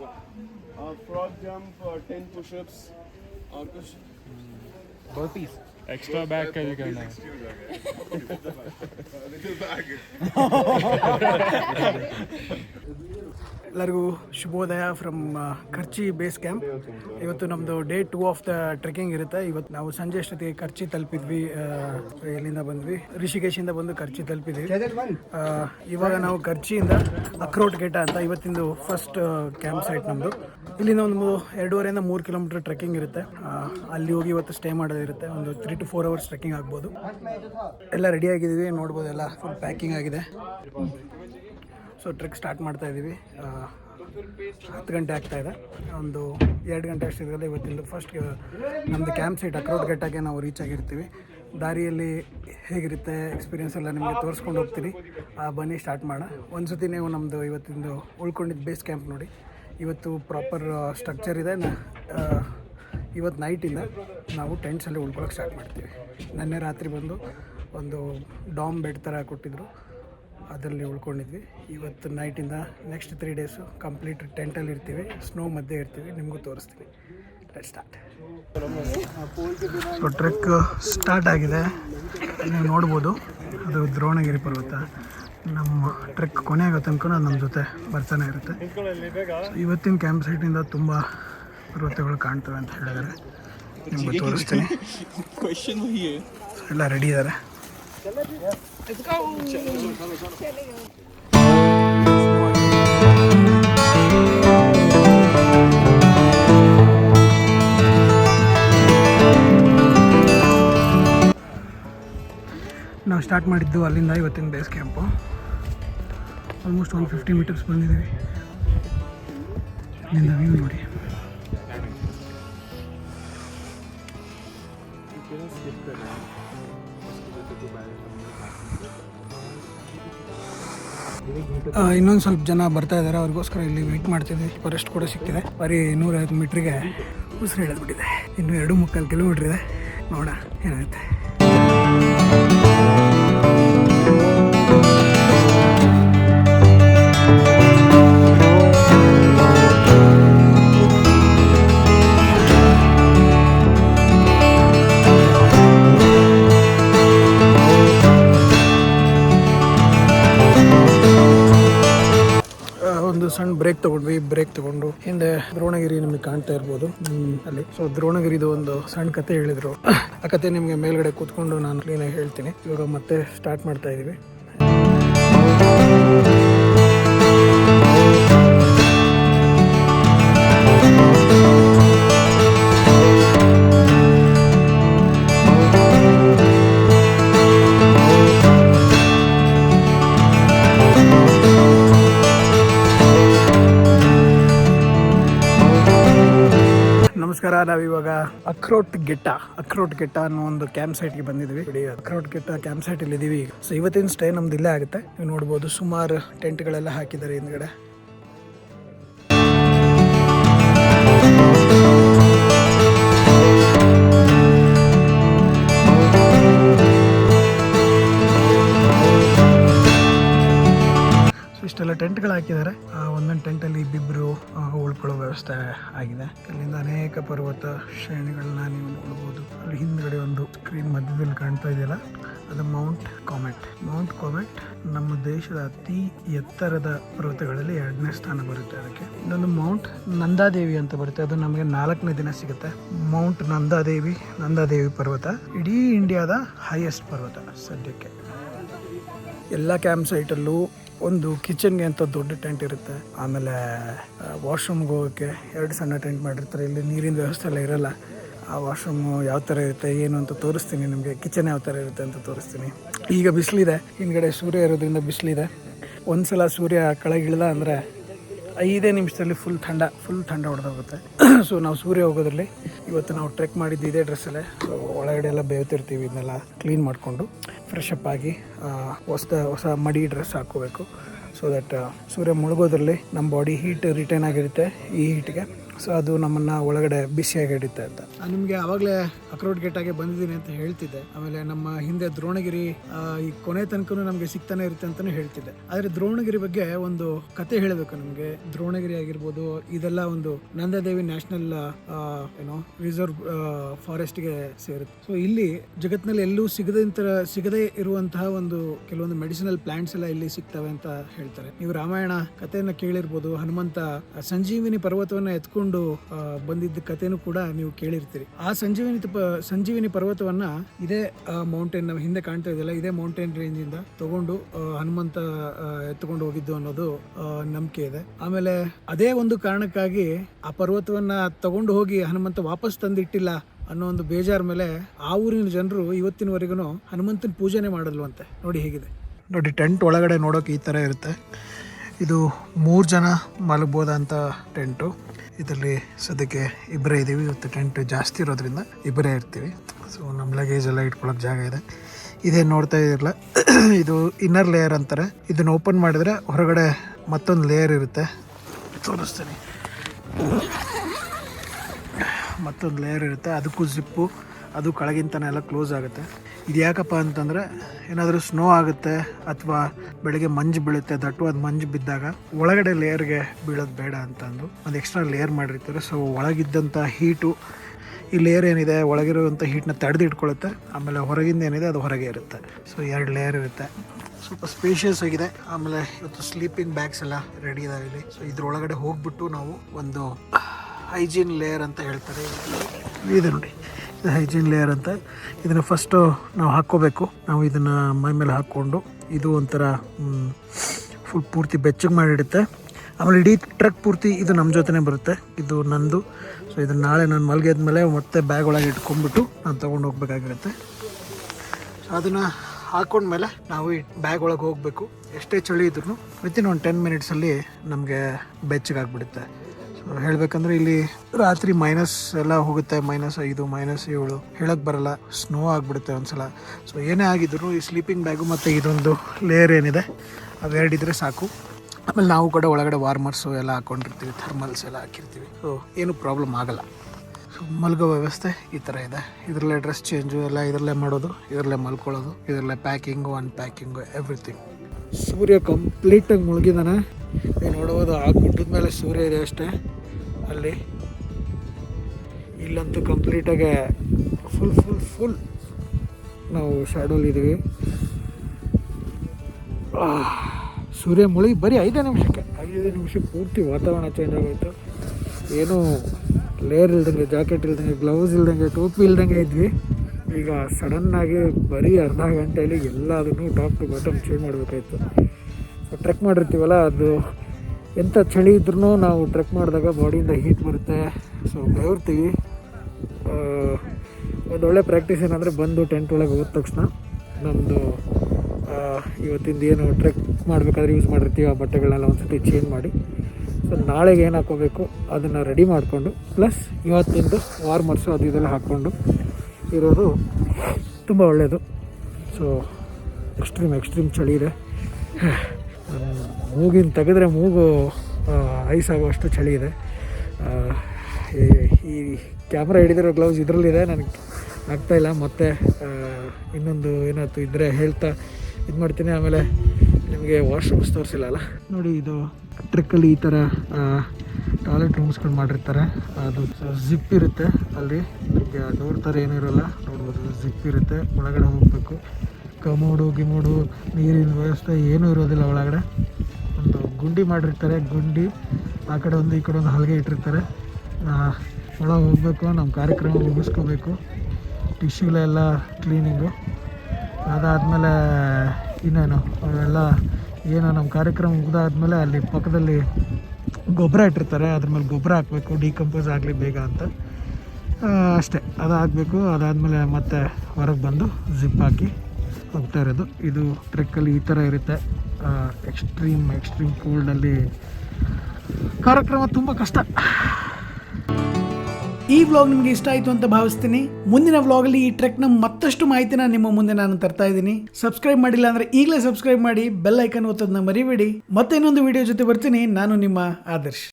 A frog jump, 10 push ups, or push burpees. Extra bag ಕೈಗೆ ಎಲ್ಲರಿಗೂ ಶುಭೋದಯ from ಖರ್ಚಿ base camp ಇವತ್ತು ನಮ್ಮದು day two of the trekking ಇರುತ್ತೆ. ಇವತ್ತು ನಾವು ಸಂಜೆ ಅಷ್ಟೊತ್ತಿಗೆ ಖರ್ಚಿ ತಲುಪಿದ್ವಿ ಎಲ್ಲಿಂದ ಬಂದ್ವಿ? ಋಷಿಕೇಶಿಂದ ಬಂದು ಖರ್ಚಿ ತಲುಪಿದ್ವಿ. ಇವಾಗ ನಾವು ಖರ್ಚಿಯಿಂದ ಅಕ್ರೋಟ್ ಘಟ್ಟ ಅಂತ ಇವತ್ತಿಂದು ಫಸ್ಟ್ ಕ್ಯಾಂಪ್ ಸೈಟ್ ನಮ್ಮದು ಇಲ್ಲಿಂದ ಒಂದು ಎರಡೂವರೆಯಿಂದ ಮೂರು ಕಿಲೋಮೀಟರ್ ಟ್ರೆಕ್ಕಿಂಗ್ ಇರುತ್ತೆ. ಅಲ್ಲಿ ಹೋಗಿ ಇವತ್ತು ಸ್ಟೇ ಮಾಡೋದಿರುತ್ತೆ. ಒಂದು three to four hours trekking ಆಗ್ಬೋದು. ಎಲ್ಲ ರೆಡಿ ಆಗಿದ್ದೀವಿ, ನೋಡ್ಬೋದು ಎಲ್ಲ ಫುಲ್ ಪ್ಯಾಕಿಂಗ್ ಆಗಿದೆ. ಸೊ ಟ್ರೆಕ್ ಸ್ಟಾರ್ಟ್ ಮಾಡ್ತಾ ಇದ್ದೀವಿ. ಹತ್ತು ಗಂಟೆ ಆಗ್ತಾ ಇದೆ. ಒಂದು ಎರಡು ಗಂಟೆ ಅಷ್ಟಿದ್ರಲ್ಲಿ ಇವತ್ತಿಂದು ಫಸ್ಟ್ ನಮ್ಮದು ಕ್ಯಾಂಪ್ ಸೈಟ್ ಅಕ್ರೋಡ್ ಘಟ್ಟಕ್ಕೆ ನಾವು ರೀಚ್ ಆಗಿರ್ತೀವಿ. ದಾರಿಯಲ್ಲಿ ಹೇಗಿರುತ್ತೆ ಎಕ್ಸ್ಪೀರಿಯನ್ಸ್ ಎಲ್ಲ ನಿಮಗೆ ತೋರಿಸ್ಕೊಂಡು ಹೋಗ್ತೀನಿ. ಬನ್ನಿ ಸ್ಟಾರ್ಟ್ ಮಾಡೋಣ. ಒಂದು ಸತಿ ನೀವು ನಮ್ಮದು ಇವತ್ತಿಂದು ಉಳ್ಕೊಂಡಿದ್ದು ಬೇಸ್ ಕ್ಯಾಂಪ್ ನೋಡಿ. ಇವತ್ತು ಪ್ರಾಪರ್ ಸ್ಟ್ರಕ್ಚರ್ ಇದೆ. ಇವತ್ತು ನೈಟಿಂದ ನಾವು ಟೆಂಟ್ಸಲ್ಲಿ ಉಳ್ಕೊಳಕ್ಕೆ ಸ್ಟಾರ್ಟ್ ಮಾಡ್ತೀವಿ. ನಿನ್ನೆ ರಾತ್ರಿ ಬಂದು ಒಂದು ಡಾಮ್ ಬೆಡ್ ಥರ ಕೊಟ್ಟಿದ್ರು. ಅದರಲ್ಲಿ ಉಳ್ಕೊಂಡಿದ್ವಿ. ಇವತ್ತು ನೈಟಿಂದ ನೆಕ್ಸ್ಟ್ ತ್ರೀ ಡೇಸು ಕಂಪ್ಲೀಟ್ ಟೆಂಟಲ್ಲಿ ಇರ್ತೀವಿ. ಸ್ನೋ ಮಧ್ಯೆ ಇರ್ತೀವಿ. ನಿಮಗೂ ತೋರಿಸ್ತೀವಿ ಸ್ಟಾರ್ಟ್ ಸೊ ಟ್ರೆಕ್ ಸ್ಟಾರ್ಟ್ ಆಗಿದೆ. ನೀವು ನೋಡ್ಬೋದು. ಅದು ದ್ರೋಣಗಿರಿ ಪರ್ವತ. ನಮ್ಮ ಟ್ರೆಕ್ ಕೊನೆ ಆಗೋ ತನಕ ನಮ್ಮ ಜೊತೆ ಬರ್ತಾನೆ ಇರುತ್ತೆ. ಇವತ್ತಿನ ಕ್ಯಾಂಪ್ ಸೈಟಿಂದ ತುಂಬ ಪರ್ವತಗಳು ಕಾಣ್ತವೆ ಅಂತ ಹೇಳಿದ್ರೆ. ನಿಮಗೆ ತೋರಿಸ್ತೀನಿ. ಎಲ್ಲ ರೆಡಿ ಇದ್ದಾರೆ ನಾವು ಸ್ಟಾರ್ಟ್ ಮಾಡಿದ್ದು ಅಲ್ಲಿಂದ ಇವತ್ತಿನ ಬೇಸ್ ಕ್ಯಾಂಪು ಆಲ್ಮೋಸ್ಟ್ ಒಂದು ಫಿಫ್ಟಿ ಮೀಟರ್ಸ್ ಬಂದಿದ್ದೀವಿ. ಅಲ್ಲಿಂದ ವ್ಯೂ ನೋಡಿ. ಇನ್ನೊಂದು ಸ್ವಲ್ಪ ಜನ ಬರ್ತಾ ಇದ್ದಾರೆ ಅವ್ರಿಗೋಸ್ಕರ ಇಲ್ಲಿ ವೆಯ್ಟ್ ಮಾಡ್ತಿದ್ವಿ. ಫಾರೆಸ್ಟ್ ಕೂಡ ಸಿಕ್ಕಿದೆ. ಬರೀ ನೂರೈವತ್ತು ಮೀಟ್ರಿಗೆ ಉಸಿರು ಹಿಡಿದ್ಬಿಟ್ಟಿದೆ ಇನ್ನು ಎರಡು ಮುಕ್ಕಾಲು ಕಿಲೋಮೀಟ್ರ್ ಇದೆ. ನೋಡೋಣ, ಏನಾಗುತ್ತೆ. ಬ್ರೇಕ್ ತಗೊಂಡ್ವಿ, ಬ್ರೇಕ್ ತಗೊಂಡು ಹಿಂದೆ ದ್ರೋಣಗಿರಿ ನಿಮಗೆ ಕಾಣ್ತಾ ಇರ್ಬೋದು. ಅಲ್ಲಿ. ಸೊ ದ್ರೋಣಗಿರಿದು ಒಂದು ಸಣ್ಣ ಕತೆ ಹೇಳಿದ್ರು. ಆ ಕತೆ ನಿಮಗೆ ಮೇಲ್ಗಡೆ ಕೂತ್ಕೊಂಡು ನಾನು ಕ್ಲೀನಾಗಿ ಹೇಳ್ತೀನಿ. ಇವಾಗ ಮತ್ತೆ ಸ್ಟಾರ್ಟ್ ಮಾಡ್ತಾ ಇದೀವಿ. ನಾವಿವಾಗ ಅಕ್ರೋಟ್ ಗೆಟ್ಟ ಅಕ್ರೋಟ್ ಗೆಟ್ಟ ಅನ್ನೋ ಒಂದು ಕ್ಯಾಂಪ್ ಸೈಟ್ಗೆ ಬಂದಿದ್ವಿ ನೋಡಿ ಅಕ್ರೋಟ್ ಗೆಟ್ಟ ಕ್ಯಾಂಪ್ ಸೈಟ್ ಇಲ್ಲಿ ಇದೀವಿ ಸೊ ಇವತ್ತಿನ ಸ್ಟೇ ನಮ್ದು ಇಲ್ಲೇ ಆಗುತ್ತೆ. ನೀವು ನೋಡ್ಬೋದು ಸುಮಾರು ಟೆಂಟ್ಗಳೆಲ್ಲ ಹಾಕಿದ್ದಾರೆ ಹಿಂದ್ಗಡೆ. ಸೊ ಇಷ್ಟೆಲ್ಲ ಟೆಂಟ್ಗಳು ಹಾಕಿದ್ದಾರೆ. ಒಂದೊಂದು ಟೆಂಟಲ್ಲಿ ಇಬ್ಬಿಬ್ರು ಆ, ಉಳ್ಕೊಳ್ಳೋ ವ್ಯವಸ್ಥೆ ಆಗಿದೆ. ಇಲ್ಲಿಂದ ಅನೇಕ ಪರ್ವತ ಶ್ರೇಣಿಗಳನ್ನ ನೀವು ನೋಡ್ಬೋದು. ಅಲ್ಲಿ ಹಿಂದ್ಗಡೆ ಒಂದು ಸ್ಕ್ರೀನ್ ಮಧ್ಯದಲ್ಲಿ ಕಾಣ್ತಾ ಇದೆಯಲ್ಲ? ಅದು ಮೌಂಟ್ ಕಾಮೆಟ್. ಮೌಂಟ್ ಕಾಮೆಟ್ ನಮ್ಮ ದೇಶದ ಅತಿ ಎತ್ತರದ ಪರ್ವತಗಳಲ್ಲಿ ಎರಡನೇ ಸ್ಥಾನ ಬರುತ್ತೆ ಅದಕ್ಕೆ. ಇನ್ನೊಂದು ಮೌಂಟ್ ನಂದಾದೇವಿ ಅಂತ ಬರುತ್ತೆ. ಅದು ನಮಗೆ ನಾಲ್ಕನೇ ದಿನ ಸಿಗುತ್ತೆ. ಮೌಂಟ್ ನಂದಾದೇವಿ ನಂದಾದೇವಿ ಪರ್ವತ. ಇಡೀ ಇಂಡಿಯಾದ ಹೈಯೆಸ್ಟ್ ಪರ್ವತ ಸದ್ಯಕ್ಕೆ. ಎಲ್ಲ ಕ್ಯಾಂಪ್ ಸೈಟಲ್ಲೂ ಒಂದು ಕಿಚನ್ಗೆ ಅಂತ ದೊಡ್ಡ ಟೆಂಟ್ ಇರುತ್ತೆ. ಆಮೇಲೆ ವಾಶ್ರೂಮ್ಗೆ ಹೋಗೋಕ್ಕೆ ಎರಡು ಸಣ್ಣ ಟೆಂಟ್ ಮಾಡಿರ್ತಾರೆ. ಇಲ್ಲಿ ನೀರಿನ ವ್ಯವಸ್ಥೆ ಎಲ್ಲ ಇರಲ್ಲ. ಆ ವಾಶ್ರೂಮು ಯಾವ ಥರ ಇರುತ್ತೆ, ಏನು ಅಂತ ತೋರಿಸ್ತೀನಿ ನಿಮಗೆ. ಕಿಚನ್ ಯಾವ ಥರ ಇರುತ್ತೆ ಅಂತ ತೋರಿಸ್ತೀನಿ. ಈಗ ಬಿಸಿಲಿದೆ. ಹಿಂದ್ಗಡೆ ಸೂರ್ಯ ಇರೋದ್ರಿಂದ ಬಿಸಿಲಿದೆ. ಒಂದ್ಸಲ ಸೂರ್ಯ ಕೆಳಗಿಳ್ದ ಅಂದರೆ ಐದೇ ನಿಮಿಷದಲ್ಲಿ ಫುಲ್ ಥಂಡ ಫುಲ್ ಥಂಡ ಹೊಡೆದೋಗುತ್ತೆ. ಸೊ ನಾವು ಸೂರ್ಯ ಹೋಗೋದ್ರಲ್ಲಿ ಇವತ್ತು ನಾವು ಟ್ರೆಕ್ ಮಾಡಿದ್ದು ಇದೇ ಡ್ರೆಸ್ಸಲ್ಲೇ ಒಳಗಡೆ ಎಲ್ಲ ಬೇವ್ತಿರ್ತೀವಿ, ಇದನ್ನೆಲ್ಲ ಕ್ಲೀನ್ ಮಾಡಿಕೊಂಡು. ಫ್ರೆಶ್ ಅಪ್ ಆಗಿ ಹೊಸ ಹೊಸ ಮಡಿ ಡ್ರೆಸ್ ಹಾಕೋಬೇಕು ಸೊ ದಟ್ ಸೂರ್ಯ ಮುಳುಗೋದ್ರಲ್ಲಿ ನಮ್ಮ ಬಾಡಿ ಹೀಟ್ ರಿಟೈನ್ ಆಗಿರುತ್ತೆ ಈ ಹೀಟ್ಗೆ ಸೊ ಅದು ನಮ್ಮನ್ನ ಒಳಗಡೆ ಬಿಸಿಯಾಗಿ ಹಿಡಿತಾ ಇದ್ದ ನಿಮಗೆ ಆವಾಗಲೇ ಅಕ್ರೋಟ್ ಗೇಟಾಗೆ ಬಂದಿದ್ದೀನಿ ಅಂತ ಹೇಳ್ತಿದ್ದೆ. ಆಮೇಲೆ ನಮ್ಮ ಹಿಂದೆ ದ್ರೋಣಗಿರಿ ಈ ಕೊನೆ ತನಕ ನಮಗೆ ಸಿಗ್ತಾನೆ ಇರುತ್ತೆ ಅಂತಾನೆ ಹೇಳ್ತಿದ್ದೆ. ಆದರೆ ದ್ರೋಣಗಿರಿ ಬಗ್ಗೆ ಒಂದು ಕತೆ ಹೇಳಬೇಕು ನಮಗೆ. ದ್ರೋಣಗಿರಿ ಆಗಿರ್ಬೋದು, ಇದೆಲ್ಲ ಒಂದು ನಂದಾದೇವಿ ನ್ಯಾಷನಲ್ ಏನೋ, ರಿಸರ್ವ್ ಫಾರೆಸ್ಟ್ಗೆ ಸೇರುತ್ತೆ. ಸೊ ಇಲ್ಲಿ ಜಗತ್ತಿನಲ್ಲಿ ಎಲ್ಲೂ ಸಿಗದಂತ ಸಿಗದೇ ಇರುವಂತಹ ಒಂದು ಕೆಲವೊಂದು ಮೆಡಿಸಿನಲ್ ಪ್ಲಾಂಟ್ಸ್ ಎಲ್ಲ ಇಲ್ಲಿ ಸಿಗ್ತವೆ ಅಂತ ಹೇಳ್ತಾರೆ. ನೀವು ರಾಮಾಯಣ ಕಥೆಯನ್ನ ಕೇಳಿರ್ಬೋದು, ಹನುಮಂತ ಸಂಜೀವಿನಿ ಪರ್ವತವನ್ನ ಎತ್ಕೊಂಡು ಆ, ಬಂದಿದ್ದ ಕಥೆನೂ ಕೂಡ ನೀವು ಕೇಳಿರ್ತೀರಿ. ಆ ಸಂಜೀವಿನಿ ಸಂಜೀವಿನಿ ಪರ್ವತವನ್ನ ಇದೇ ಮೌಂಟೇನ್ ನಮ್ಮ ಹಿಂದೆ ಕಾಣ್ತಾ ಇದೆಯಲ್ಲ ಇದೇ ಮೌಂಟೇನ್ ರೇಂಜ್ ಇಂದ ತಗೊಂಡು ಹನುಮಂತ ಎತ್ಕೊಂಡು ಹೋಗಿದ್ದು ಅನ್ನೋದು ನಂಬಿಕೆ ಇದೆ. ಆಮೇಲೆ ಅದೇ ಒಂದು ಕಾರಣಕ್ಕಾಗಿ ಆ ಪರ್ವತವನ್ನ ತಗೊಂಡು ಹೋಗಿ ಹನುಮಂತ ವಾಪಸ್ ತಂದಿಟ್ಟಿಲ್ಲ ಅನ್ನೋ ಒಂದು ಬೇಜಾರ ಮೇಲೆ ಆ ಊರಿನ ಜನರು ಇವತ್ತಿನವರೆಗೂ ಹನುಮಂತನ ಪೂಜೆನೆ ಮಾಡಲ್ವಂತೆ. ನೋಡಿ ಹೇಗಿದೆ. ನೋಡಿ ಟೆಂಟ್ ಒಳಗಡೆ ನೋಡೋಕೆ ಈ ಥರ ಇರುತ್ತೆ. ಇದು ಮೂರು ಜನ ಮಲಗ್ಬೋದಂತ ಟೆಂಟು. ಇದರಲ್ಲಿ ಸದ್ಯಕ್ಕೆ ಇಬ್ಬರೇ ಇದ್ದೀವಿ, ಇವತ್ತು ಟೆಂಟ್ ಜಾಸ್ತಿ ಇರೋದ್ರಿಂದ ಇಬ್ಬರೇ ಇರ್ತೀವಿ. ಸೊ ನಮ್ಮ ಲಗೇಜ್ ಎಲ್ಲ ಇಟ್ಕೊಳ್ಳೋಕೆ ಜಾಗ ಇದೆ. ಇದೇನು ನೋಡ್ತಾ ಇದಿರಲ್ಲ ಇದು ಇನ್ನರ್ ಲೇಯರ್ ಅಂತಾರೆ. ಇದನ್ನು ಓಪನ್ ಮಾಡಿದರೆ ಹೊರಗಡೆ ಮತ್ತೊಂದು ಲೇಯರ್ ಇರುತ್ತೆ. ತೋರಿಸ್ತೀನಿ. ಮತ್ತೊಂದು ಲೇಯರ್ ಇರುತ್ತೆ. ಅದಕ್ಕೂ ಜಿಪ್ಪು ಅದು ಕೆಳಗಿಂತನೇ ಎಲ್ಲ ಕ್ಲೋಸ್ ಆಗುತ್ತೆ. ಇದು ಯಾಕಪ್ಪ ಅಂತಂದರೆ ಏನಾದರೂ ಸ್ನೋ ಆಗುತ್ತೆ ಅಥವಾ ಬೆಳಗ್ಗೆ ಮಂಜು ಬೀಳುತ್ತೆ, ದಟ್ಟವಾದ ಮಂಜು ಬಿದ್ದಾಗ ಒಳಗಡೆ ಲೇಯರ್ಗೆ ಬೀಳೋದು ಬೇಡ ಅಂತಂದು ಒಂದು ಎಕ್ಸ್ಟ್ರಾ ಲೇಯರ್ ಮಾಡಿರ್ತಾರೆ. ಸೊ ಒಳಗಿದ್ದಂಥ ಹೀಟು ಈ ಲೇಯರ್ ಏನಿದೆ ಒಳಗಿರುವಂಥ ಹೀಟ್ನ ತಡೆದು ಇಟ್ಕೊಳ್ಳುತ್ತೆ ಆಮೇಲೆ ಹೊರಗಿಂದ ಏನಿದೆ, ಅದು ಹೊರಗೆ ಇರುತ್ತೆ. ಸೊ ಎರಡು ಲೇಯರ್ ಇರುತ್ತೆ. ಸ್ವಲ್ಪ ಸ್ಪೇಷಿಯಸ್ ಆಗಿದೆ. ಆಮೇಲೆ ಇವತ್ತು ಸ್ಲೀಪಿಂಗ್ ಬ್ಯಾಗ್ಸ್ ಎಲ್ಲ ರೆಡಿ ಇದಾವೆ ಇಲ್ಲಿ. ಸೊ ಇದ್ರೊಳಗಡೆ ಹೋಗ್ಬಿಟ್ಟು ನಾವು ಒಂದು ಹೈಜೀನ್ ಲೇಯರ್ ಅಂತ ಹೇಳ್ತಾರೆ. ಇದು ನೋಡಿ. ಹೈಜೀನ್ ಲೇಯರ್ ಅಂತ. ಇದನ್ನು ಫಸ್ಟು ನಾವು ಹಾಕ್ಕೋಬೇಕು. ನಾವು ಇದನ್ನು ಮೈ ಮೇಲೆ ಹಾಕ್ಕೊಂಡು ಇದು ಒಂಥರ ಫುಲ್ ಪೂರ್ತಿ ಬೆಚ್ಚಗೆ ಮಾಡಿಡುತ್ತೆ. ಆಮೇಲೆ ಇಡೀ ಟ್ರಕ್ ಪೂರ್ತಿ ಇದು ನಮ್ಮ ಜೊತೆನೇ ಬರುತ್ತೆ. ಇದು ನಂದು. ಸೊ ಇದನ್ನು ನಾಳೆ ನಾನು ಮಲಗಿದ ಮೇಲೆ ಮತ್ತೆ ಬ್ಯಾಗ್ ಒಳಗೆ ಇಟ್ಕೊಂಡ್ಬಿಟ್ಟು ನಾನು ತೊಗೊಂಡು ಹೋಗ್ಬೇಕಾಗಿರುತ್ತೆ. ಸೊ ಅದನ್ನು ಹಾಕೊಂಡ್ಮೇಲೆ ನಾವು ಈ ಬ್ಯಾಗ್ ಒಳಗೆ ಹೋಗಬೇಕು. ಎಷ್ಟೇ ಚಳಿ ಇದ್ರೂ ವಿತಿನ್ ಒಂದು ಟೆನ್ ಮಿನಿಟ್ಸಲ್ಲಿ ನಮಗೆ ಬೆಚ್ಚಗಾಗ್ಬಿಡುತ್ತೆ. ಹೇಳಬೇಕಂದ್ರೆ ಇಲ್ಲಿ ರಾತ್ರಿ ಮೈನಸ್ ಎಲ್ಲ ಹೋಗುತ್ತೆ ಮೈನಸ್ ಐದು ಮೈನಸ್ ಏಳು. ಹೇಳಕ್ಕೆ ಬರಲ್ಲ ಸ್ನೋ ಆಗಿಬಿಡುತ್ತೆ ಒಂದ್ಸಲ. ಸೊ ಏನೇ ಆಗಿದ್ರು ಈ ಸ್ಲೀಪಿಂಗ್ ಬ್ಯಾಗು ಮತ್ತು ಇದೊಂದು ಲೇಯರ್ ಏನಿದೆ, ಅವೆರಡಿದ್ರೆ ಸಾಕು. ಆಮೇಲೆ ನಾವು ಕೂಡ ಒಳಗಡೆ ವಾರ್ಮರ್ಸು ಎಲ್ಲ ಹಾಕೊಂಡಿರ್ತೀವಿ ಥರ್ಮಲ್ಸ್ ಎಲ್ಲ ಹಾಕಿರ್ತೀವಿ. ಸೊ ಏನು ಪ್ರಾಬ್ಲಮ್ ಆಗಲ್ಲ. ಸೊ ಮಲ್ಗೋ ವ್ಯವಸ್ಥೆ ಈ ಥರ ಇದೆ. ಇದರಲ್ಲೇ ಡ್ರೆಸ್ ಚೇಂಜು ಎಲ್ಲ ಇದರಲ್ಲೇ ಮಾಡೋದು, ಇದರಲ್ಲೇ ಮಲ್ಕೊಳ್ಳೋದು, ಇದರಲ್ಲೇ ಪ್ಯಾಕಿಂಗು ಅನ್ಪ್ಯಾಕಿಂಗು ಎವ್ರಿಥಿಂಗ್ ಸೂರ್ಯ ಕಂಪ್ಲೀಟಾಗಿ ಮುಳುಗಿದಾನೆ. ನೀವು ನೋಡ್ಬೋದು ಆ ಗುಡ್ಡದ ಮೇಲೆ ಸೂರ್ಯ ಇದೆ ಅಷ್ಟೇ. ಅಲ್ಲಿ. ಇಲ್ಲಂತೂ ಕಂಪ್ಲೀಟಾಗೆ ಫುಲ್ ಫುಲ್ ಫುಲ್ ನಾವು ಶಾಡೋಲಿದ್ದೀವಿ ಸೂರ್ಯ ಮುಳುಗಿ ಬರೀ ಐದೇ ನಿಮಿಷಕ್ಕೆ ಐದೇ ನಿಮಿಷಕ್ಕೆ ಪೂರ್ತಿ ವಾತಾವರಣ ಚೇಂಜ್ ಆಗೋಯ್ತು. ಏನು ಲೇಯರ್ ಇಲ್ದಂಗೆ ಜಾಕೆಟ್ ಇಲ್ದಂಗೆ ಗ್ಲೌಸ್ ಇಲ್ದಂಗೆ ಟೋಪಿ ಇಲ್ದಂಗೆ ಇದ್ವಿ. ಈಗ ಸಡನ್ನಾಗಿ ಬರೀ ಅರ್ಧ ಗಂಟೆಯಲ್ಲಿ ಎಲ್ಲದನ್ನು ಟಾಪ್ ಟು ಬಾಟಮ್ ಚೇಂಜ್ ಮಾಡಬೇಕಾಯ್ತು. ಟ್ರೆಕ್ ಮಾಡಿರ್ತೀವಲ್ಲ, ಅದು ಎಂಥ ಚಳಿ ಇದ್ರೂ ನಾವು ಟ್ರೆಕ್ ಮಾಡಿದಾಗ ಬಾಡಿಯಿಂದ ಹೀಟ್ ಬರುತ್ತೆ. ಸೊ ಬೆವರ್ತೀವಿ ಒಂದು ಒಳ್ಳೆ ಪ್ರಾಕ್ಟೀಸ್ ಏನಂದರೆ ಬಂದು ಟೆಂಟ್ ಒಳಗೆ ಹೋದ ತಕ್ಷಣ ನಮ್ಮದು ಇವತ್ತಿಂದ ಏನು ಟ್ರೆಕ್ ಮಾಡಬೇಕಾದ್ರೆ ಯೂಸ್ ಮಾಡಿರ್ತೀವಿ ಆ ಬಟ್ಟೆಗಳನ್ನೆಲ್ಲ ಒಂದ್ಸತಿ ಚೇಂಜ್ ಮಾಡಿ. ಸೊ ನಾಳೆಗೆ ಏನು ಹಾಕೋಬೇಕು ಅದನ್ನು ರೆಡಿ ಮಾಡಿಕೊಂಡು ಪ್ಲಸ್ ಇವತ್ತಿಂದು ವಾರ್ಮರ್ಸು ಅದು ಇದೆಲ್ಲ ಹಾಕ್ಕೊಂಡು ಇರೋದು ತುಂಬ ಒಳ್ಳೆಯದು ಸೊ ಎಕ್ಸ್ಟ್ರೀಮ್ ಎಕ್ಸ್ಟ್ರೀಮ್ ಚಳಿ ಇದೆ. ಮೂಗಿನ ತೆಗೆದ್ರೆ ಮೂಗು ಐಸ್ ಆಗುವಷ್ಟು ಚಳಿ ಇದೆ. ಈ- ಕ್ಯಾಮ್ರಾ ಹಿಡಿದಿರೋ ಗ್ಲೌಸ್ ಇದರಲ್ಲಿದೆ, ನನಗೆ ಆಗ್ತಾಯಿಲ್ಲ ಮತ್ತು ಇನ್ನೊಂದು ಏನಾಯ್ತು ಇದ್ದರೆ ಹೇಳ್ತಾ ಇದು ಮಾಡ್ತೀನಿ. ಆಮೇಲೆ ನಿಮಗೆ ವಾಶ್ರೂಮ್ಸ್ ತೋರಿಸಿಲ್ಲ ಅಲ್ಲ? ನೋಡಿ, ಇದು ಟ್ರಿಕ್ಕಲ್ಲಿ ಈ ಥರ ಟಾಯ್ಲೆಟ್ ರೂಮ್ಸ್ಗಳು ಮಾಡಿರ್ತಾರೆ. ಅದು ಜಿಪ್ ಇರುತ್ತೆ ಅಲ್ಲಿ. ನಿಮಗೆ ಡೋರ್ ಥರ ಏನಿರೋಲ್ಲ ನೋಡ್ಬೋದು, ಜಿಪ್ ಇರುತ್ತೆ. ಒಳಗಡೆ ಹೋಗಬೇಕು. ಕಮೋಡು, ಗಿಮೋಡು, ನೀರಿನ ವ್ಯವಸ್ಥೆ ಏನೂ ಇರೋದಿಲ್ಲ ಒಳಗಡೆ. ಗುಂಡಿ ಮಾಡಿರ್ತಾರೆ, ಗುಂಡಿ ಆ ಕಡೆ ಒಂದು, ಈ ಕಡೆ ಒಂದು ಹಲಗೆ ಇಟ್ಟಿರ್ತಾರೆ. ಒಳಗೆ ಹೋಗಬೇಕು ನಮ್ಮ ಕಾರ್ಯಕ್ರಮ ಮುಗಿಸ್ಕೋಬೇಕು. ಟಿಶ್ಯೂಲೆಲ್ಲ ಕ್ಲೀನಿಂಗು. ಅದಾದಮೇಲೆ ಇನ್ನೇನು, ಅವೆಲ್ಲ ಏನೋ ನಮ್ಮ ಕಾರ್ಯಕ್ರಮ ಮುಗಿದಾದ್ಮೇಲೆ ಅಲ್ಲಿ ಪಕ್ಕದಲ್ಲಿ ಗೊಬ್ಬರ ಇಟ್ಟಿರ್ತಾರೆ. ಅದ್ರ ಮೇಲೆ ಗೊಬ್ಬರ ಹಾಕಬೇಕು, ಡಿಕಂಪೋಸ್ ಆಗಲಿ ಬೇಗ ಅಂತ. ಅಷ್ಟೇ ಅದು ಹಾಕಬೇಕು ಅದಾದಮೇಲೆ ಮತ್ತೆ ಹೊರಗೆ ಬಂದು ಜಿಪ್ ಹಾಕಿ ಹೋಗ್ತಾ ಇರೋದು. ಇದು ಟ್ರೆಕ್ಕಲ್ಲಿ ಈ ಥರ ಇರುತ್ತೆ. ಎಕ್ಸ್ಟ್ರೀಮ್ ಎಕ್ಸ್ಟ್ರೀಮ್ ಕೋಲ್ಡಲ್ಲಿ ಕಾರ್ಯಕ್ರಮ ತುಂಬ ಕಷ್ಟ. ಈ ವ್ಲಾಗ್ ನಿಮಗೆ ಇಷ್ಟ ಆಯಿತು ಅಂತ ಭಾವಿಸ್ತೀನಿ. ಮುಂದಿನ ವ್ಲಾಗಲ್ಲಿ ಈ ಟ್ರೆಕ್ನ ಮತ್ತಷ್ಟು ಮಾಹಿತಿನ ನಿಮ್ಮ ಮುಂದೆ ನಾನು ತರ್ತಾ ಇದ್ದೀನಿ. ಸಬ್ಸ್ಕ್ರೈಬ್ ಮಾಡಿಲ್ಲ ಅಂದ್ರೆ ಈಗಲೇ ಸಬ್ಸ್ಕ್ರೈಬ್ ಮಾಡಿ ಬೆಲ್ ಐಕನ್ ಒತ್ತೋದನ್ನ ಮರಿಬೇಡಿ. ಮತ್ತೆ ಇನ್ನೊಂದು ವಿಡಿಯೋ ಜೊತೆ ಬರ್ತೀನಿ. ನಾನು ನಿಮ್ಮ ಆದರ್ಶ್.